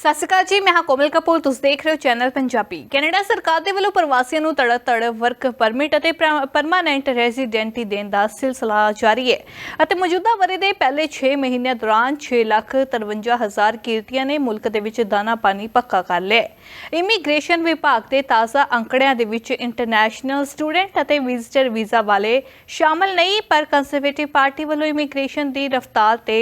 ਸਤਿ ਸ਼੍ਰੀ ਅਕਾਲ ਜੀ, ਮੈਂ ਹਾਂ ਕੋਮਲ ਕਪੂਰ, ਤੁਸੀਂ ਦੇਖ ਰਹੇ ਹੋ ਚੈਨਲ ਪੰਜਾਬੀ। ਕੈਨੇਡਾ ਸਰਕਾਰ ਦੇ ਵੱਲੋਂ ਪ੍ਰਵਾਸੀਆਂ ਨੂੰ ਤੜ ਤੜ ਵਰਕ ਪਰਮਿਟ ਅਤੇ ਪਰਮਾਨੈਂਟ ਰੈਜ਼ੀਡੈਂਟੀ ਦੇਣ ਦਾ ਸਿਲਸਿਲਾ ਜਾਰੀ ਹੈ ਅਤੇ ਮੌਜੂਦਾ ਵਰੇ ਦੇ ਪਹਿਲੇ 6 ਮਹੀਨਿਆਂ ਦੌਰਾਨ 6 ਲੱਖ 53 ਹਜ਼ਾਰ ਕੀਰਤੀਆਂ ਨੇ ਮੁਲਕ ਦੇ ਵਿੱਚ ਦਾਣਾ ਪਾਣੀ ਪੱਕਾ ਕਰ ਲਿਆ ਇਮੀਗ੍ਰੇਸ਼ਨ ਵਿਭਾਗ ਦੇ ਤਾਜ਼ਾ ਅੰਕੜਿਆਂ ਦੇ ਵਿੱਚ ਇੰਟਰਨੈਸ਼ਨਲ ਸਟੂਡੈਂਟ ਅਤੇ ਵਿਜ਼ਟਰ ਵੀਜ਼ਾ ਵਾਲੇ ਸ਼ਾਮਲ ਨਹੀਂ, ਪਰ ਕੰਜ਼ਰਵੇਟਿਵ ਪਾਰਟੀ ਵੱਲੋਂ ਇਮੀਗ੍ਰੇਸ਼ਨ ਦੀ ਰਫ਼ਤਾਰ ਤੇ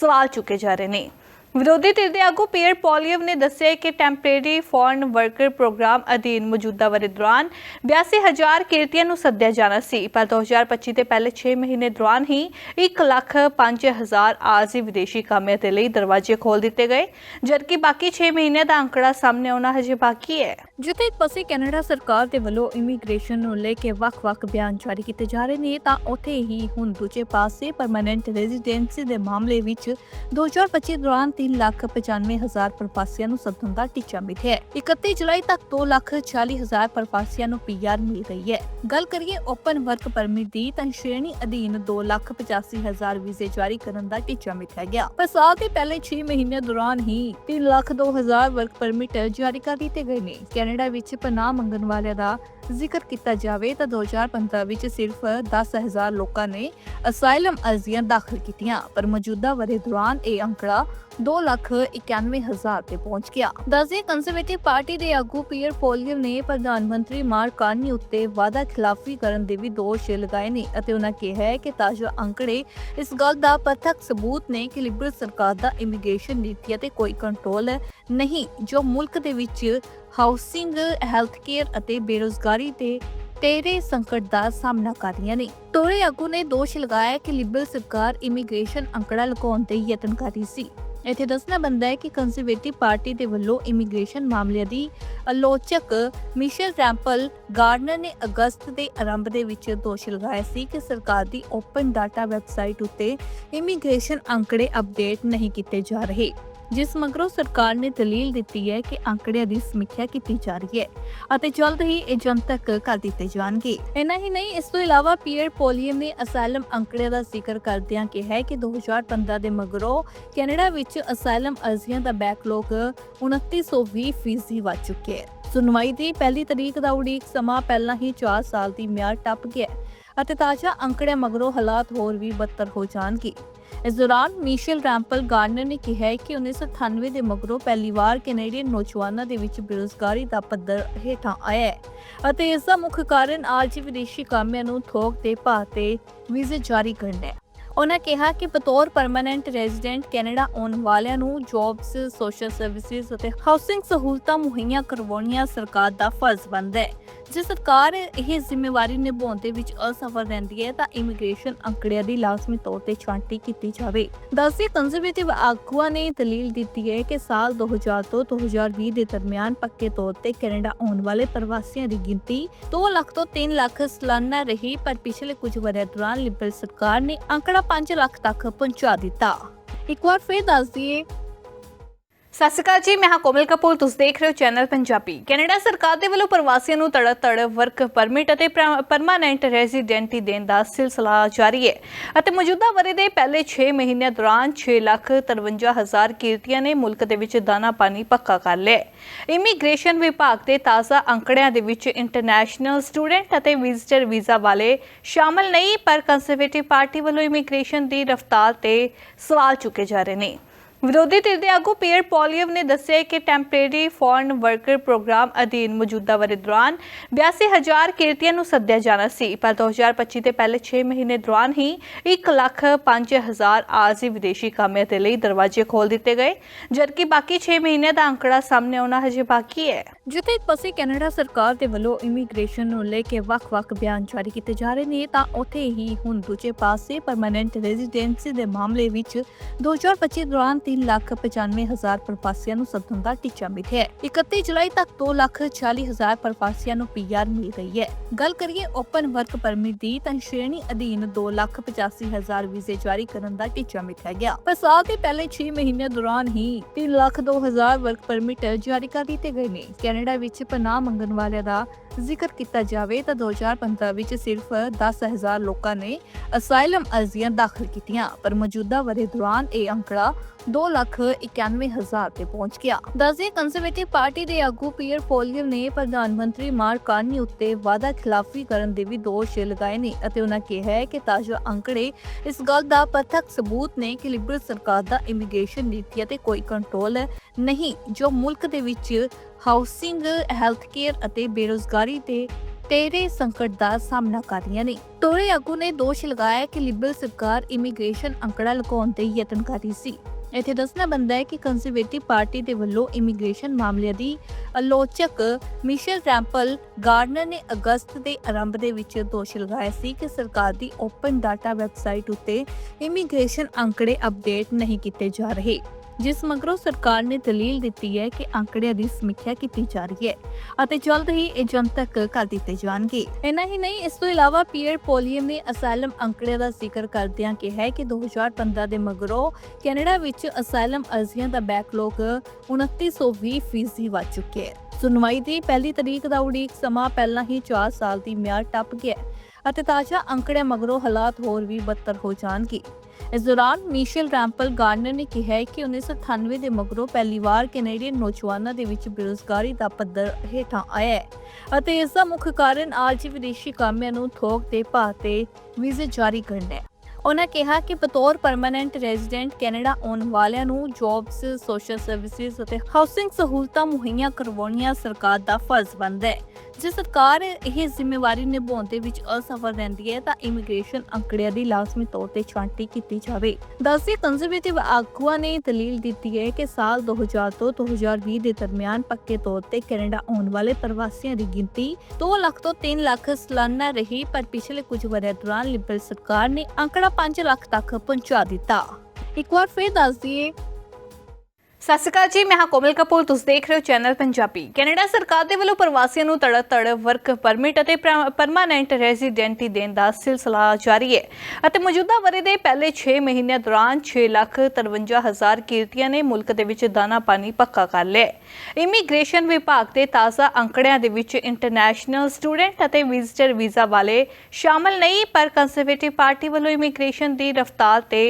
ਸਵਾਲ ਚੁੱਕੇ ਜਾ ਰਹੇ ਨੇ। ਵਿਰੋਧੀ ਧਿਰ ਦੇ ਆਗੂ ਪੀਅਰ ਪੋਲੀਅਮ ਨੇ ਦੱਸਿਆ ਕਿ ਟੈਂਪਰੇਰੀ ਫੋਰਨ ਵਰਕਰ ਪ੍ਰੋਗਰਾਮ ਅਧੀਨ ਮੌਜੂਦਾ ਵਰੇ ਦੌਰਾਨ 82000 ਕਿਰਤੀਆਂ ਨੂੰ ਸੱਦਿਆ ਜਾਣਾ ਸੀ, ਪਰ 2025 ਦੇ ਪਹਿਲੇ 6 ਮਹੀਨੇ ਦੌਰਾਨ ਹੀ 1 ਲੱਖ 5000 ਆਰਜ਼ੀ ਵਿਦੇਸ਼ੀ ਕਾਮਿਆਂ ਦੇ ਲਈ ਦਰਵਾਜ਼ੇ ਖੋਲ ਦਿੱਤੇ ਗਏ, ਜਦਕਿ ਬਾਕੀ 6 ਮਹੀਨੇ ਦਾ ਅੰਕੜਾ ਸਾਹਮਣੇ ਆਉਣਾ ਹਜੇ ਬਾਕੀ ਹੈ। ਜਿੱਥੇ ਇੱਕ ਪਾਸੇ ਕੈਨੇਡਾ ਸਰਕਾਰ ਦੇ ਵੱਲੋਂ ਇਮੀਗ੍ਰੇਸ਼ਨ ਨੂੰ ਲੈ ਕੇ ਵੱਖ-ਵੱਖ ਬਿਆਨ ਜਾਰੀ ਕੀਤੇ ਜਾ ਰਹੇ ਨੇ, ਤਾਂ ਉੱਥੇ ਹੀ ਹੁਣ ਦੂਜੇ ਪਾਸੇ ਪਰਮਨੈਂਟ ਰੈਜ਼ੀਡੈਂਸੀ ਦੇ ਮਾਮਲੇ ਵਿੱਚ 2025 ਦੌਰਾਨ 3 ਲੱਖ 95 ਹਜ਼ਾਰ ਪ੍ਰਵਾਸੀਆਂ ਨੂੰ ਸੱਦਣ ਦਾ ਟੀਚਾ ਮਿਥਿਆ ਹੈ। 31 ਜੁਲਾਈ ਤੱਕ 2 ਲੱਖ 40 ਹਜ਼ਾਰ ਪ੍ਰਵਾਸੀਆਂ ਨੂੰ ਪੀਆਰ ਮਿਲ ਰਹੀ ਹੈ। ਗੱਲ ਕਰੀਏ ਓਪਨ ਵਰਕ ਪਰਮਿਟ ਦੀ ਤਾਂ ਸ਼੍ਰੇਣੀ ਅਧੀਨ 2 ਲੱਖ 85 ਹਜ਼ਾਰ ਵੀਜ਼ੇ ਜਾਰੀ ਕਰਨ ਦਾ ਟੀਚਾ ਮਿਥਿਆ ਗਿਆ। ਪਰ ਸਾਲ ਦੇ ਪਹਿਲੇ 6 ਮਹੀਨਿਆਂ ਦੌਰਾਨ ਹੀ 3 ਲੱਖ 2 ਹਜ਼ਾਰ ਵਰਕ ਪਰਮਿਟ ਜਾਰੀ ਕਰ ਦਿੱਤੇ ਗਏ ਨੇ। ਕੈਨੇਡਾ ਵਿੱਚ ਪਨਾਹ ਮੰਗਣ ਵਾਲਿਆਂ ਦਾ ਜ਼ਿਕਰ ਕੀਤਾ ਜਾਵੇ ਤਾਂ 2015 ਵਿੱਚ ਸਿਰਫ 10000 ਲੋਕਾਂ ਨੇ ਅਸਾਈਲਮ ਅਰਜ਼ੀਆਂ ਦਾਖਲ ਕੀਤੀਆਂ, ਪਰ ਮੌਜੂਦਾ ਵਰੇ ਦੌਰਾਨ ਇਹ ਅੰਕੜਾ 291000 ਤੇ ਪਹੁੰਚ ਗਿਆ। ਦਸਦੇ ਕੰਜ਼ਰਵੇਟਿਵ ਪਾਰਟੀ ਦੇ ਆਗੂ ਪੀਅਰ ਪੋਲੀਅਰ ਨੇ ਪ੍ਰਧਾਨ ਮੰਤਰੀ ਮਾਰਕ ਉੱਤੇ ਵਾਅਦਾ ਖਿਲਾਫੀ ਕਰਨ ਦੇ ਵੀ ਦੋਸ਼ ਲਗਾਏ ਨੇ ਅਤੇ ਉਹਨਾਂ ਕਿਹਾ ਕਿ ਤਾਜ਼ਾ ਅੰਕੜੇ ਇਸ ਗੱਲ ਦਾ ਪ੍ਰਤੱਖ ਸਬੂਤ ਨੇ ਕਿ ਲਿਬਰਲ ਸਰਕਾਰ ਦਾ ਇਮੀਗ੍ਰੇਸ਼ਨ ਨੀਤੀ ਤੇ ਕੋਈ ਕੰਟਰੋਲ ਨਹੀਂ, ਜੋ ਮੁਲਕ ਦੇ ਵਿੱਚ ਹਾਊਸਿੰਗ ਹੈਲਥ ਕੇਅਰ ਅਤੇ ਬੇਰੋਜ਼ਗਾਰੀ ਤੇ ਤੇਰੇ ਸੰਕਟ ਦਾ ਸਾਹਮਣਾ ਕਰ ਰਹੀਆਂ ਨੇ। ਤੋਰੇ ਆਗੂ ਨੇ ਦੋਸ਼ ਲਗਾਇਆ ਕਿ ਲਿਬਰਲ ਸਰਕਾਰ ਇਮੀਗ੍ਰੇਸ਼ਨ ਅੰਕੜਾ ਲਗਾਉਣ ਦੇ ਯਤਨ ਕਰ ਰਹੀ ਸੀ। ਇੱਥੇ ਦੱਸਣਾ ਬੰਦਾ ਹੈ ਕਿ ਕੰਜ਼ਰਵੇਟਿਵ ਪਾਰਟੀ ਦੇ ਵੱਲੋਂ ਇਮੀਗ੍ਰੇਸ਼ਨ ਮਾਮਲਿਆਂ ਦੀ ਆਲੋਚਕ ਮਿਸ਼ੇਲ ਟੈਂਪਲ ਗਾਰਡਨਰ ਨੇ ਅਗਸਤ ਦੇ ਆਰੰਭ ਦੇ ਵਿੱਚ ਦੋਸ਼ ਲਗਾਇਆ ਸੀ ਕਿ ਸਰਕਾਰ ਦੀ ਓਪਨ ਡਾਟਾ ਵੈਬਸਾਈਟ ਉੱਤੇ ਇਮੀਗ੍ਰੇਸ਼ਨ ਅੰਕੜੇ ਅਪਡੇਟ ਨਹੀਂ ਕੀਤੇ ਜਾ ਰਹੇ। ਜਿਸ ਮਗਰੋਂ ਸਰਕਾਰ ਨੇ ਦਲੀਲ ਦਿੱਤੀ ਹੈ ਕਿ ਅੰਕੜਿਆਂ ਦੀ ਸਮੀਖਿਆ ਕੀਤੀ ਜਾ ਰਹੀ ਹੈ ਅਤੇ ਜਲਦ ਹੀ ਇਹ ਜਨਤਕ ਕਰ ਦਿੱਤੇ ਜਾਣਗੇ। ਇਨਾ ਹੀ ਨਹੀਂ, ਇਸ ਤੋਂ ਇਲਾਵਾ ਪੀਅਰ ਪੋਲੀਅਮ ਨੇ ਅਸਾਈਲਮ ਅੰਕੜਿਆਂ ਦਾ ਜ਼ਿਕਰ ਕਰਦਿਆਂ ਕਿਹਾ ਹੈ ਕਿ 2015 ਦੇ ਮਗਰੋਂ ਕੈਨੇਡਾ ਵਿੱਚ ਅਸਾਈਲਮ ਅਰਜ਼ੀਆਂ ਦਾ ਬੈਕਲੌਗ 2920 ਫੀਸਦੀ ਵੱਧ ਚੁੱਕਿਆ ਹੈ। ਸੁਣਵਾਈ ਦੀ ਪਹਿਲੀ ਤਰੀਕ ਦਾ ਉਡੀਕ ਸਮਾਂ ਪਹਿਲਾਂ ਹੀ 4 ਸਾਲ ਦੀ ਮਿਆਦ ਟੱਪ ਗਿਆ ਅਤੇ ਤਾਜ਼ਾ ਅੰਕੜਿਆਂ ਮਗਰੋਂ ਹਾਲਾਤ ਹੋਰ ਵੀ ਬੱਤਰ ਹੋ ਜਾਣਗੇ। ਇਸ ਦੌਰਾਨ ਮਿਸ਼ੇਲ ਰੈਂਪਲ ਗਾਰਨਰ ਨੇ ਕਿਹਾ ਹੈ ਕਿ 1998 ਦੇ ਮਗਰੋਂ ਪਹਿਲੀ ਵਾਰ ਕੈਨੇਡੀਅਨ ਨੌਜਵਾਨਾਂ ਦੇ ਵਿੱਚ ਬੇਰੁਜ਼ਗਾਰੀ ਦਾ ਪੱਧਰ ਹੇਠਾਂ ਆਇਆ ਹੈ ਅਤੇ ਇਸ ਦਾ ਮੁੱਖ ਕਾਰਨ ਆਰਜੀ ਵਿਦੇਸ਼ੀ ਕਾਮਿਆਂ ਨੂੰ ਥੋਕ ਤੇ ਭਾਅ ਤੇ ਵੀਜ਼ੇ ਜਾਰੀ ਕਰਨਾ। ਹੈ ਉਹਨਾਂ ਕਿਹਾ ਕਿ ਬਤੌਰ ਪਰਮਨੈਂਟ ਰੈਜ਼ੀਡੈਂਟ ਕੈਨੇਡਾ ਆਉਣ ਵਾਲਿਆਂ ਨੂੰ ਜੌਬਸ ਸੋਸ਼ਲ ਸਰਵਿਸਿਜ਼ ਅਤੇ ਹਾਊਸਿੰਗ ਸਹੂਲਤਾਂ ਮੁਹੱਈਆ ਕਰਵਾਉਣੀਆਂ ਸਰਕਾਰ ਦਾ ਫਰਜ਼ ਬਣਦਾ ਹੈ। ਜੇ ਸਰਕਾਰ ਇਹ ਜ਼ਿੰਮੇਵਾਰੀ ਨਿਭਾਉਣ ਦੇ ਵਿੱਚ ਅਸਫਲ ਰਹਿੰਦੀ ਹੈ, ਤਾਂ ਇਮੀਗ੍ਰੇਸ਼ਨ ਅੰਕੜਿਆਂ ਦੀ ਲਾਜ਼ਮੀ ਤੌਰ ਤੇ ਛਾਂਟੀ ਕੀਤੀ ਜਾਵੇ। ਦਸਦੇ ਕੰਜ਼ਰਵੇਟਿਵ ਆਗੂਆਂ ਨੇ ਦਲੀਲ ਦਿੱਤੀ ਹੈ ਕਿ ਸਾਲ 2000 ਤੋਂ 2020 ਦੇ ਦਰਮਿਆਨ ਪੱਕੇ ਤੌਰ ਤੇ ਕੈਨੇਡਾ ਆਉਣ ਵਾਲੇ ਪ੍ਰਵਾਸੀਆਂ ਦੀ ਗਿਣਤੀ 2 ਲੱਖ ਤੋਂ 3 ਲੱਖ ਸਾਲਾਨਾ ਰਹੀ, ਪਰ ਪਿਛਲੇ ਕੁਝ ਵਰ੍ਹਿਆਂ ਦੌਰਾਨ ਲਿਬਰਲ ਸਰਕਾਰ ਨੇ ਅੰਕੜਾ 5 ਲੱਖ ਤੱਕ ਪਹੁੰਚਾ ਦਿੱਤਾ। ਇੱਕ ਵਾਰ ਫੇਰ ਦੱਸ ਦਈਏ ਸਤਿ ਸ਼੍ਰੀ ਅਕਾਲ ਜੀ, ਮੈਂ ਹਾਂ ਕੋਮਲ ਕਪੂਰ, ਤੁਸੀਂ ਦੇਖ ਰਹੇ ਹੋ ਚੈਨਲ ਪੰਜਾਬੀ। ਕੈਨੇਡਾ ਸਰਕਾਰ ਦੇ ਵੱਲੋਂ ਪ੍ਰਵਾਸੀਆਂ ਨੂੰ ਤੜ ਤੜ ਵਰਕ ਪਰਮਿਟ ਅਤੇ ਪਰਮਾਨੈਂਟ ਰੈਜ਼ੀਡੈਂਟੀ ਦੇਣ ਦਾ ਸਿਲਸਿਲਾ ਜਾਰੀ ਹੈ। ਅਤੇ ਮੌਜੂਦਾ ਵਰੇ ਦੇ ਪਹਿਲੇ 6 ਮਹੀਨਿਆਂ ਦੌਰਾਨ 6 ਲੱਖ 53 ਹਜ਼ਾਰ ਕੀਰਤੀਆਂ ਨੇ ਮੁਲਕ ਦੇ ਵਿੱਚ ਦਾਣਾ ਪਾਣੀ ਪੱਕਾ ਕਰ ਲਿਆ ਇਮੀਗ੍ਰੇਸ਼ਨ ਵਿਭਾਗ ਦੇ ਤਾਜ਼ਾ ਅੰਕੜਿਆਂ ਦੇ ਵਿੱਚ ਇੰਟਰਨੈਸ਼ਨਲ ਸਟੂਡੈਂਟ ਅਤੇ ਵਿਜ਼ਟਰ ਵੀਜ਼ਾ ਵਾਲੇ ਸ਼ਾਮਲ ਨਹੀਂ, ਪਰ ਕੰਜ਼ਰਵੇਟਿਵ ਪਾਰਟੀ ਵੱਲੋਂ ਇਮੀਗ੍ਰੇਸ਼ਨ ਦੀ ਰਫ਼ਤਾਰ ਤੇ ਸਵਾਲ ਚੁੱਕੇ ਜਾ ਰਹੇ ਨੇ। ਵਿਰੋਧੀ ਧਿਰ ਦੇ ਆਗੂ ਪੀਅਰ ਪੋਲੀਅਮ ਨੇ ਦੱਸਿਆ ਕਿ ਟੈਂਪਰੇਰੀ ਫੋਰਨ ਵਰਕਰ ਪ੍ਰੋਗਰਾਮ ਅਧੀਨ ਮੌਜੂਦਾ ਵਰੇ ਦੌਰਾਨ 82000 ਕਿਰਤੀਆਂ ਨੂੰ ਸੱਦਿਆ ਜਾਣਾ ਸੀ, ਪਰ 2025 ਦੇ ਪਹਿਲੇ 6 ਮਹੀਨੇ ਦੌਰਾਨ ਹੀ 1 ਲੱਖ 5000 ਆਰਜ਼ੀ ਵਿਦੇਸ਼ੀ ਕਾਮਿਆਂ ਦੇ ਲਈ ਦਰਵਾਜ਼ੇ ਖੋਲ ਦਿੱਤੇ ਗਏ, ਜਦਕਿ ਬਾਕੀ 6 ਮਹੀਨੇ ਦਾ ਅੰਕੜਾ ਸਾਹਮਣੇ ਆਉਣਾ ਹਜੇ ਬਾਕੀ ਹੈ। ਜਿੱਥੇ ਇੱਕ ਪਾਸੇ ਕੈਨੇਡਾ ਸਰਕਾਰ ਦੇ ਵੱਲੋਂ ਇਮੀਗ੍ਰੇਸ਼ਨ ਨੂੰ ਲੈ ਕੇ ਵੱਖ-ਵੱਖ ਬਿਆਨ ਜਾਰੀ ਕੀਤੇ ਜਾ ਰਹੇ ਨੇ, ਤਾਂ ਉੱਥੇ ਹੀ ਹੁਣ ਦੂਜੇ ਪਾਸੇ ਪਰਮਨੈਂਟ ਰੈਜ਼ੀਡੈਂਸੀ ਦੇ ਮਾਮਲੇ ਵਿੱਚ 2025 ਦੌਰਾਨ 3 ਲੱਖ 95 ਹਜ਼ਾਰ ਪ੍ਰਵਾਸੀਆਂ ਨੂੰ ਸੱਦਣ ਦਾ ਟੀਚਾ ਮਿਥਿਆ ਹੈ। 31 ਜੁਲਾਈ ਤੱਕ 2 ਲੱਖ 40 ਹਜ਼ਾਰ ਪ੍ਰਵਾਸੀਆਂ ਨੂੰ ਪੀਆਰ ਮਿਲ ਰਹੀ ਹੈ। ਗੱਲ ਕਰੀਏ ਓਪਨ ਵਰਕ ਪਰਮਿਟ ਦੀ ਤਾਂ ਸ਼੍ਰੇਣੀ ਅਧੀਨ 2 ਲੱਖ 85 ਹਜ਼ਾਰ ਵੀਜ਼ੇ ਜਾਰੀ ਕਰਨ ਦਾ ਟੀਚਾ ਮਿਥਿਆ ਗਿਆ। ਪਰ ਸਾਲ ਦੇ ਪਹਿਲੇ 6 ਮਹੀਨਿਆਂ ਦੌਰਾਨ ਹੀ 3 ਲੱਖ 2 ਹਜ਼ਾਰ ਵਰਕ ਪਰਮਿਟ ਜਾਰੀ ਕਰ ਦਿੱਤੇ ਗਏ ਨੇ। ਕੈਨੇਡਾ ਵਿੱਚ ਪਨਾਹ ਮੰਗਣ ਵਾਲਿਆਂ ਦਾ ਜ਼ਿਕਰ ਕੀਤਾ ਜਾਵੇ ਤਾਂ 2015 ਵਿੱਚ ਸਿਰਫ 10000 ਲੋਕਾਂ ਨੇ ਅਸਾਈਲਮ ਅਰਜ਼ੀਆਂ ਦਾਖਲ ਕੀਤੀਆਂ, ਪਰ ਮੌਜੂਦਾ ਵਰੇ ਦੌਰਾਨ ਇਹ ਅੰਕੜਾ 291000 ਤੇ ਪਹੁੰਚ ਗਿਆ। ਦੱਸਦੇ ਕੰਜ਼ਰਵੇਟਿਵ ਪਾਰਟੀ ਦੇ ਆਗੂ ਪੀਅਰ ਪੋਲੀਅਮ ਨੇ ਪ੍ਰਧਾਨ ਮੰਤਰੀ ਮਾਰਕ ਕਾਰਨੀ ਉੱਤੇ ਵਾਅਦਾ ਖਿਲਾਫੀ ਕਰਨ ਦੇ ਵੀ ਦੋਸ਼ ਲਗਾਏ ਨੇ ਅਤੇ ਉਹਨਾਂ ਕਿਹਾ ਕਿ ਤਾਜ਼ਾ ਅੰਕੜੇ ਇਸ ਗੱਲ ਦਾ ਪ੍ਰਤੱਖ ਸਬੂਤ ਨੇ ਕਿ ਲਿਬਰਲ ਸਰਕਾਰ ਦਾ ਇਮੀਗ੍ਰੇਸ਼ਨ ਨੀਤੀ ਤੇ ਕੋਈ ਕੰਟਰੋਲ ਨਹੀਂ, ਜੋ ਮੁਲਕ ਦੇ ਵਿੱਚ ਹਾਊਸਿੰਗ ਹੈਲਥ ਕੇਅਰ ਅਤੇ ਬੇਰੋਜ਼ਗਾਰੀ ਤੇ ਤੇਰੇ ਸੰਕਟ ਦਾ ਸਾਹਮਣਾ ਕਰ ਰਹੀਆਂ ਨੇ। ਤੋਰੇ ਆਗੂ ਨੇ ਦੋਸ਼ ਲਗਾਇਆ ਕਿ ਲਿਬਰਲ ਸਰਕਾਰ ਇਮੀਗ੍ਰੇਸ਼ਨ ਅੰਕੜਾ ਲਗਾਉਣ ਦੇ ਯਤਨ ਕਰ ਰਹੀ ਸੀ। ਇੱਥੇ ਦੱਸਣਾ ਬੰਦਾ ਹੈ ਕਿ ਕੰਜ਼ਰਵੇਟਿਵ ਪਾਰਟੀ ਦੇ ਵੱਲੋਂ ਇਮੀਗ੍ਰੇਸ਼ਨ ਮਾਮਲਿਆਂ ਦੀ ਆਲੋਚਕ ਮਿਸ਼ੇਲ ਰੈਂਪਲ ਗਾਰਡਨਰ ਨੇ ਅਗਸਤ ਦੇ ਆਰੰਭ ਦੇ ਵਿੱਚ ਦੋਸ਼ ਲਗਾਇਆ ਸੀ ਕਿ ਸਰਕਾਰ ਦੀ ਓਪਨ ਡਾਟਾ ਵੈਬਸਾਈਟ ਉੱਤੇ ਇਮੀਗ੍ਰੇਸ਼ਨ ਅੰਕੜੇ ਅਪਡੇਟ ਨਹੀਂ ਕੀਤੇ ਜਾ ਰਹੇ। ਜਿਸ ਮਗਰੋਂ ਸਰਕਾਰ ਨੇ ਦਲੀਲ ਦਿੱਤੀ ਹੈ ਕਿ ਅੰਕੜਿਆਂ ਦੀ ਸਮੀਖਿਆ ਕੀਤੀ ਜਾ ਰਹੀ ਹੈ ਅਤੇ ਜਲਦ ਹੀ ਇਹ ਜਨਤਕ ਕਰ ਦਿੱਤੇ ਜਾਣਗੇ। ਇਨਾ ਹੀ ਨਹੀਂ, ਇਸ ਤੋਂ ਇਲਾਵਾ ਪੀਅਰ ਪੋਲੀਅਮ ਨੇ ਅਸਾਈਲਮ ਅੰਕੜਿਆਂ ਦਾ ਜ਼ਿਕਰ ਕਰਦਿਆਂ ਕਿਹਾ ਹੈ ਕਿ 2015 ਦੇ ਮਗਰੋਂ ਕੈਨੇਡਾ ਵਿੱਚ ਅਸਾਈਲਮ ਅਰਜ਼ੀਆਂ ਦਾ ਬੈਕਲੌਗ 2920 ਫੀਸਦੀ ਵੱਧ ਚੁੱਕਿਆ ਹੈ। ਸੁਣਵਾਈ ਦੀ ਪਹਿਲੀ ਤਰੀਕ ਦਾ ਉਡੀਕ ਸਮਾਂ ਪਹਿਲਾਂ ਹੀ 4 ਸਾਲ ਦੀ ਮਿਆਦ ਟੱਪ ਗਿਆ ਅਤੇ ਤਾਜ਼ਾ ਅੰਕੜਿਆਂ ਮਗਰੋਂ ਹਾਲਾਤ ਹੋਰ ਵੀ ਬਦਤਰ ਹੋ ਜਾਣਗੇ। ਇਸ ਦੌਰਾਨ ਮਿਸ਼ੇਲ ਰੈਂਪਲ ਗਾਰਡਨਰ ਨੇ ਕਿਹਾ ਹੈ ਕਿ 1998 ਦੇ ਮਗਰੋਂ ਪਹਿਲੀ ਵਾਰ ਕੈਨੇਡੀਅਨ ਨੌਜਵਾਨਾਂ ਦੇ ਵਿੱਚ ਬੇਰੁਜ਼ਗਾਰੀ ਦਾ ਪੱਧਰ ਹੇਠਾਂ ਆਇਆ ਹੈ ਅਤੇ ਇਸ ਦਾ ਮੁੱਖ ਕਾਰਨ ਆਲਜੀ ਵਿਦੇਸ਼ੀ ਕਾਮਿਆਂ ਨੂੰ ਥੋਕ ਦੇ ਭਾਅ ਤੇ ਵੀਜ਼ੇ ਜਾਰੀ ਕਰਨਾ। ਹੈ ਉਹਨਾਂ ਕਿਹਾ ਕਿ ਬਤੌਰ ਪਰਮਨੈਂਟ ਰੈਜ਼ੀਡੈਂਟ ਕੈਨੇਡਾ ਆਉਣ ਵਾਲਿਆਂ ਨੂੰ ਜੌਬਸ ਸੋਸ਼ਲ ਸਰਵਿਸਿਜ਼ ਅਤੇ ਹਾਊਸਿੰਗ ਸਹੂਲਤਾਂ ਮੁਹੱਈਆ ਕਰਵਾਉਣੀਆਂ ਸਰਕਾਰ ਦਾ ਫਰਜ਼ ਬਣਦਾ ਹੈ। ਜੇ ਸਰਕਾਰ ਇਹ ਜ਼ਿੰਮੇਵਾਰੀ ਨਿਭਾਉਣ ਦੇ ਵਿੱਚ ਅਸਫਲ ਰਹਿੰਦੀ ਹੈ, ਤਾਂ ਇਮੀਗ੍ਰੇਸ਼ਨ ਅੰਕੜਿਆਂ ਦੀ ਲਾਜ਼ਮੀ ਤੌਰ ਤੇ ਛਾਂਟੀ ਕੀਤੀ ਜਾਵੇ। ਦੱਸਦੇ ਕੰਜ਼ਰਵੇਟਿਵ ਆਗੂਆਂ ਨੇ ਦਲੀਲ ਦਿੱਤੀ ਹੈ ਕਿ ਸਾਲ 2000 ਤੋਂ 2020 ਦੇ ਦਰਮਿਆਨ ਪੱਕੇ ਤੌਰ ਤੇ ਕੈਨੇਡਾ ਆਉਣ ਵਾਲੇ ਪ੍ਰਵਾਸੀਆਂ ਦੀ ਗਿਣਤੀ 2 ਲੱਖ ਤੋਂ 3 ਲੱਖ ਸਾਲਾਨਾ ਰਹੀ, ਪਰ ਪਿਛਲੇ ਕੁਝ ਵਰ੍ਹਿਆਂ ਦੌਰਾਨ ਲਿਬਰਲ ਸਰਕਾਰ ਨੇ ਅੰਕੜਾ 5 ਲੱਖ ਤੱਕ ਪਹੁੰਚਾ ਦਿੱਤਾ। ਇੱਕ ਵਾਰ ਫਿਰ ਦੱਸ ਦਈਏ ਸਤਿ ਸ਼੍ਰੀ ਅਕਾਲ ਜੀ, ਮੈਂ ਹਾਂ ਕੋਮਲ ਕਪੂਰ, ਤੁਸੀਂ ਦੇਖ ਰਹੇ ਹੋ ਚੈਨਲ ਪੰਜਾਬੀ। ਕੈਨੇਡਾ ਸਰਕਾਰ ਦੇ ਵੱਲੋਂ ਪ੍ਰਵਾਸੀਆਂ ਨੂੰ ਤੜ ਤੜ ਵਰਕ ਪਰਮਿਟ ਅਤੇ ਪਰਮਾਨੈਂਟ ਰੈਜ਼ੀਡੈਂਟੀ ਦੇਣ ਦਾ ਸਿਲਸਿਲਾ ਜਾਰੀ ਹੈ। ਅਤੇ ਮੌਜੂਦਾ ਵਰੇ ਦੇ ਪਹਿਲੇ 6 ਮਹੀਨਿਆਂ ਦੌਰਾਨ 6 ਲੱਖ 53 ਹਜ਼ਾਰ ਕੀਰਤੀਆਂ ਨੇ ਮੁਲਕ ਦੇ ਵਿੱਚ ਦਾਣਾ ਪਾਣੀ ਪੱਕਾ ਕਰ ਲਿਆ ਇਮੀਗ੍ਰੇਸ਼ਨ ਵਿਭਾਗ ਦੇ ਤਾਜ਼ਾ ਅੰਕੜਿਆਂ ਦੇ ਵਿੱਚ ਇੰਟਰਨੈਸ਼ਨਲ ਸਟੂਡੈਂਟ ਅਤੇ ਵਿਜ਼ਟਰ ਵੀਜ਼ਾ ਵਾਲੇ ਸ਼ਾਮਲ ਨਹੀਂ, ਪਰ ਕੰਜ਼ਰਵੇਟਿਵ ਪਾਰਟੀ ਵੱਲੋਂ ਇਮੀਗ੍ਰੇਸ਼ਨ ਦੀ ਰਫ਼ਤਾਰ ਤੇ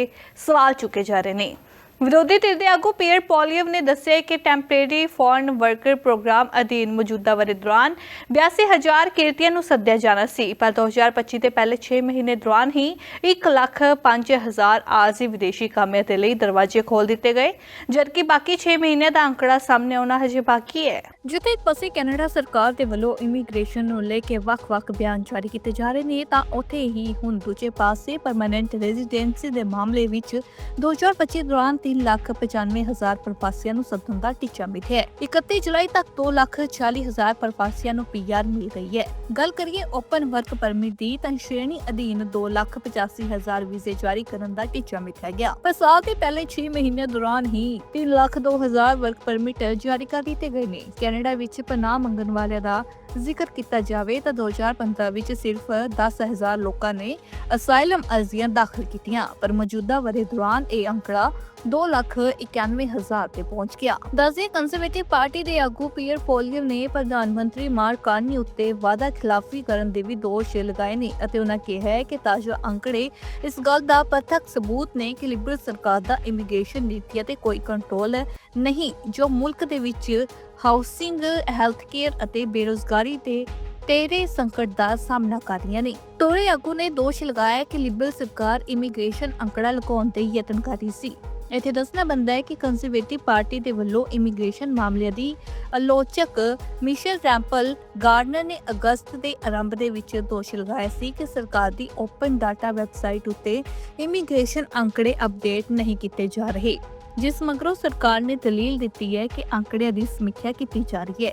ਸਵਾਲ ਚੁੱਕੇ ਜਾ ਰਹੇ ਨੇ। ਵਿਰੋਧੀ ਧਿਰ ਦੇ ਆਗੂ ਪੀਅਰ ਪੋਲੀਅਮ ਨੇ ਦੱਸਿਆ ਕਿ ਟੈਂਪਰੇਰੀ ਫੋਰਨ ਵਰਕਰ ਪ੍ਰੋਗਰਾਮ ਅਧੀਨ ਮੌਜੂਦਾ ਵਰੇ ਦੌਰਾਨ 82000 ਕਿਰਤੀਆਂ ਨੂੰ ਸੱਦਿਆ ਜਾਣਾ ਸੀ, ਪਰ 2025 ਦੇ ਪਹਿਲੇ 6 ਮਹੀਨੇ ਦੌਰਾਨ ਹੀ 1 ਲੱਖ 5000 ਆਰਜ਼ੀ ਵਿਦੇਸ਼ੀ ਕਾਮਿਆਂ ਦੇ ਲਈ ਦਰਵਾਜ਼ੇ ਖੋਲ ਦਿੱਤੇ ਗਏ, ਜਦਕਿ ਬਾਕੀ 6 ਮਹੀਨੇ ਦਾ ਅੰਕੜਾ ਸਾਹਮਣੇ ਆਉਣਾ ਹਜੇ ਬਾਕੀ ਹੈ। ਜਿੱਥੇ ਇੱਕ ਪਾਸੇ ਕੈਨੇਡਾ ਸਰਕਾਰ ਦੇ ਵੱਲੋਂ ਇਮੀਗ੍ਰੇਸ਼ਨ ਨੂੰ ਲੈ ਕੇ ਵੱਖ-ਵੱਖ ਬਿਆਨ ਜਾਰੀ ਕੀਤੇ ਜਾ ਰਹੇ ਨੇ, ਤਾਂ ਉੱਥੇ ਹੀ ਹੁਣ ਦੂਜੇ ਪਾਸੇ ਪਰਮਨੈਂਟ ਰੈਜ਼ੀਡੈਂਸੀ ਦੇ ਮਾਮਲੇ ਵਿੱਚ 2025 ਦੌਰਾਨ 3 ਲੱਖ 95 ਹਜ਼ਾਰ ਪ੍ਰਵਾਸੀਆਂ ਨੂੰ ਸੱਦਣ ਦਾ ਟੀਚਾ ਮਿਥਿਆ ਹੈ। 31 ਜੁਲਾਈ ਤੱਕ 2 ਲੱਖ 40 ਹਜ਼ਾਰ ਪ੍ਰਵਾਸੀਆਂ ਨੂੰ ਪੀਆਰ ਮਿਲ ਰਹੀ ਹੈ। ਗੱਲ ਕਰੀਏ ਓਪਨ ਵਰਕ ਪਰਮਿਟ ਦੀ, ਤਾਂ ਸ਼੍ਰੇਣੀ ਅਧੀਨ 2 ਲੱਖ 85 ਹਜ਼ਾਰ ਵੀਜ਼ੇ ਜਾਰੀ ਕਰਨ ਦਾ ਟੀਚਾ ਮਿਥਿਆ ਗਿਆ। ਪਰ ਸਾਲ ਦੇ ਪਹਿਲੇ 6 ਮਹੀਨਿਆਂ ਦੌਰਾਨ ਹੀ 3 ਲੱਖ 2 ਹਜ਼ਾਰ ਵਰਕ ਪਰਮਿਟ ਜਾਰੀ ਕਰ ਦਿੱਤੇ ਗਏ ਨੇ। ਕੈਨੇਡਾ ਵਿੱਚ ਪਨਾਹ ਮੰਗਣ ਵਾਲਿਆਂ ਦਾ ਜ਼ਿਕਰ ਕੀਤਾ ਜਾਵੇ ਤਾਂ 2015 ਵਿੱਚ ਸਿਰਫ 10000 ਲੋਕਾਂ ਨੇ ਅਸਾਈਲਮ ਅਰਜ਼ੀਆਂ ਦਾਖਲ ਕੀਤੀਆਂ, ਪਰ ਮੌਜੂਦਾ ਵਰੇ ਦੌਰਾਨ ਇਹ ਅੰਕੜਾ 291000 ਤੇ ਪਹੁੰਚ ਗਿਆ। ਦੱਸਦੇ ਕੰਜ਼ਰਵੇਟਿਵ ਪਾਰਟੀ ਦੇ ਆਗੂ ਪੀਅਰ ਪੋਲੀਅਮ ਨੇ ਪ੍ਰਧਾਨ ਮੰਤਰੀ ਮਾਰਕ ਕਾਰਨੀ ਉੱਤੇ ਵਾਅਦਾ ਖਿਲਾਫੀ ਕਰਨ ਦੇ ਵੀ ਦੋਸ਼ ਲਗਾਏ ਨੇ ਅਤੇ ਉਹਨਾਂ ਕਿਹਾ ਹੈ ਕਿ ਤਾਜ਼ਾ ਅੰਕੜੇ ਇਸ ਗੱਲ ਦਾ ਪ੍ਰਤੱਖ ਸਬੂਤ ਨੇ ਕਿ ਲਿਬਰਲ ਸਰਕਾਰ ਦਾ ਇਮੀਗ੍ਰੇਸ਼ਨ ਨੀਤੀ ਤੇ ਕੋਈ ਕੰਟਰੋਲ ਨਹੀਂ, ਜੋ ਮੁਲਕ ਦੇ ਵਿੱਚ ਹਾਊਸਿੰਗ ਹੈਲਥ ਕੇਅਰ ਅਤੇ ਬੇਰੋਜ਼ਗਾਰੀ ਤੇ ਤੇਰੇ ਸੰਕਟ ਦਾ ਸਾਹਮਣਾ ਕਰ ਰਹੀਆਂ ਨੇ। ਤੋਰੇ ਆਗੂ ਨੇ ਦੋਸ਼ ਲਗਾਇਆ ਕਿ ਲਿਬਰਲ ਸਰਕਾਰ ਇਮੀਗ੍ਰੇਸ਼ਨ ਅੰਕੜਾ ਲਗਾਉਣ ਦੇ ਯਤਨ ਕਰ ਰਹੀ ਸੀ। ਇੱਥੇ ਦੱਸਣਾ ਬੰਦਾ ਹੈ ਕਿ ਕੰਜ਼ਰਵੇਟਿਵ ਪਾਰਟੀ ਦੇ ਵੱਲੋਂ ਇਮੀਗ੍ਰੇਸ਼ਨ ਮਾਮਲਿਆਂ ਦੀ ਆਲੋਚਕ ਮਿਸ਼ਲ ਰੈਂਪਲ ਗਾਰਡਨਰ ਨੇ ਅਗਸਤ ਦੇ ਆਰੰਭ ਦੇ ਵਿੱਚ ਦੋਸ਼ ਲਗਾਇਆ ਸੀ ਕਿ ਸਰਕਾਰ ਦੀ ਓਪਨ ਡਾਟਾ ਵੈਬਸਾਈਟ ਉੱਤੇ ਇਮੀਗ੍ਰੇਸ਼ਨ ਅੰਕੜੇ ਅਪਡੇਟ ਨਹੀਂ ਕੀਤੇ ਜਾ ਰਹੇ। ਜਿਸ ਮਗਰੋਂ ਸਰਕਾਰ ਨੇ ਦਲੀਲ ਦਿੱਤੀ ਹੈ ਕਿ ਅੰਕੜਿਆਂ ਦੀ ਸਮੀਖਿਆ ਕੀਤੀ ਜਾ ਰਹੀ ਹੈ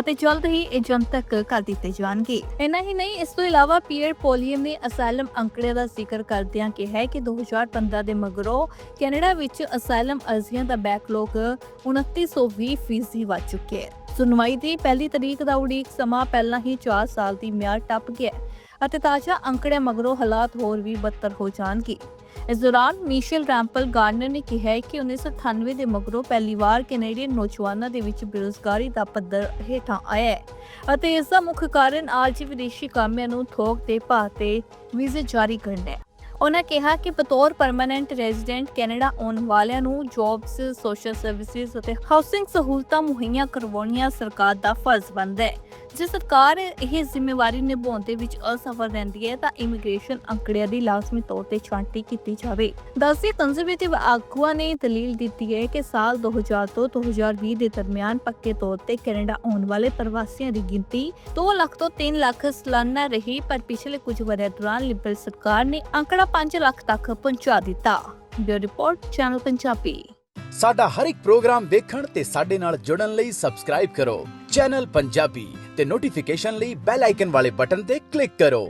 ਅਤੇ ਜਲਦ ਹੀ ਇਹ ਜਨਤਕ ਕਰ ਦਿੱਤੇ ਜਾਣਗੇ। ਇਨਾ ਹੀ ਨਹੀਂ, ਇਸ ਤੋਂ ਇਲਾਵਾ ਪੀਅਰ ਪੋਲੀਅਮ ਨੇ ਅਸਾਈਲਮ ਅੰਕੜਿਆਂ ਦਾ ਜ਼ਿਕਰ ਕਰਦਿਆਂ ਕਿਹਾ ਕਿ 2015 ਦੇ ਮਗਰੋਂ ਕੈਨੇਡਾ ਵਿੱਚ ਅਸਾਈਲਮ ਅਰਜ਼ੀਆਂ ਦਾ ਬੈਕਲੌਗ 2920 ਫੀਸਦੀ ਵੱਧ ਚੁੱਕਿਆ ਹੈ। ਸੁਣਵਾਈ ਦੀ ਪਹਿਲੀ ਤਰੀਕ ਦਾ ਉਡੀਕ ਸਮਾਂ ਪਹਿਲਾਂ ਹੀ 4 ਸਾਲ ਦੀ ਮਿਆਦ ਟੱਪ ਗਿਆ ਅਤੇ ਤਾਜ਼ਾ ਅੰਕੜਿਆਂ ਮਗਰੋਂ ਹਾਲਾਤ ਹੋਰ ਵੀ ਬਦਤਰ ਹੋ ਜਾਣਗੇ। ਇਸ ਦੌਰਾਨ ਮਿਸ਼ੇਲ ਰੈਂਪਲ ਗਾਰਡਨਰ ਨੇ ਕਿਹਾ ਹੈ ਕਿ 1998 ਦੇ ਮਗਰੋਂ ਪਹਿਲੀ ਵਾਰ ਕੈਨੇਡੀਅਨ ਨੌਜਵਾਨਾਂ ਦੇ ਵਿੱਚ ਬੇਰੋਜ਼ਗਾਰੀ ਦਾ ਪੱਧਰ ਹੇਠਾਂ ਆਇਆ ਹੈ ਅਤੇ ਇਸ ਦਾ ਮੁੱਖ ਕਾਰਨ ਆਲਜੀ ਵਿਦੇਸ਼ੀ ਕਾਮਿਆਂ ਨੂੰ ਥੋਕ ਤੇ ਭਾਅ ਤੇ ਵੀਜ਼ੇ ਜਾਰੀ ਕਰਨਾ। ਹੈ ਉਹਨਾਂ ਕਿਹਾ ਕਿ ਬਤੌਰ ਪਰਮਨੈਂਟ ਰੈਜ਼ੀਡੈਂਟ ਕੈਨੇਡਾ ਆਉਣ ਵਾਲਿਆਂ ਨੂੰ ਜੌਬਸ, ਸੋਸ਼ਲ ਸਰਵਿਸਿਜ਼ ਅਤੇ ਹਾਊਸਿੰਗ ਸਹੂਲਤਾਂ ਮੁਹੱਈਆ ਕਰਵਾਉਣੀਆਂ ਸਰਕਾਰ ਦਾ ਫਰਜ਼ ਬਣਦਾ ਹੈ। ਜੇ ਸਰਕਾਰ ਇਹ ਜ਼ਿੰਮੇਵਾਰੀ ਨਿਭਾਉਣ ਦੇ ਵਿੱਚ ਅਸਫਲ ਰਹਿੰਦੀ ਹੈ ਤਾਂ ਇਮੀਗ੍ਰੇਸ਼ਨ ਅੰਕੜਿਆਂ ਦੀ ਲਾਜ਼ਮੀ ਤੌਰ ਤੇ ਛਾਂਟੀ ਕੀਤੀ ਜਾਵੇ। ਦਸੀ ਕੰਜ਼ਰਵੇਟਿਵ ਆਗੂਆਂ ਨੇ ਦਲੀਲ ਦਿੱਤੀ ਹੈ ਕਿ ਸਾਲ 2000 ਤੋਂ 2020 ਦੇ ਦਰਮਿਆਨ ਪੱਕੇ ਤੌਰ ਤੇ ਕੈਨੇਡਾ ਆਉਣ ਵਾਲੇ ਪ੍ਰਵਾਸੀਆਂ ਦੀ ਗਿਣਤੀ 2 ਲੱਖ ਤੋਂ 3 ਲੱਖ ਸਾਲਾਨਾ ਰਹੀ ਪਰ ਪਿਛਲੇ ਕੁਝ ਵਰ੍ਹਿਆਂ ਦੌਰਾਨ ਲਿਬਰਲ ਸਰਕਾਰ ਨੇ ਅੰਕੜਾ 5 ਲੱਖ ਤੱਕ ਪਹੁੰਚਾ ਦਿੱਤਾ। Bureau report, channel Punjabi. ਸਾਡਾ ਹਰ ਇੱਕ ਪ੍ਰੋਗਰਾਮ ਵੇਖਣ ਤੇ ਸਾਡੇ ਨਾਲ ਜੁੜਨ ਲਈ ਸਬਸਕ੍ਰਾਈਬ ਕਰੋ। ਚੈਨਲ ਪੰਜਾਬੀ ਤੇ ਨੋਟੀਫਿਕੇਸ਼ਨ ਲਈ ਬੈਲ ਆਈਕਨ ਵਾਲੇ ਬਟਨ ਤੇ ਕਲਿੱਕ ਕਰੋ।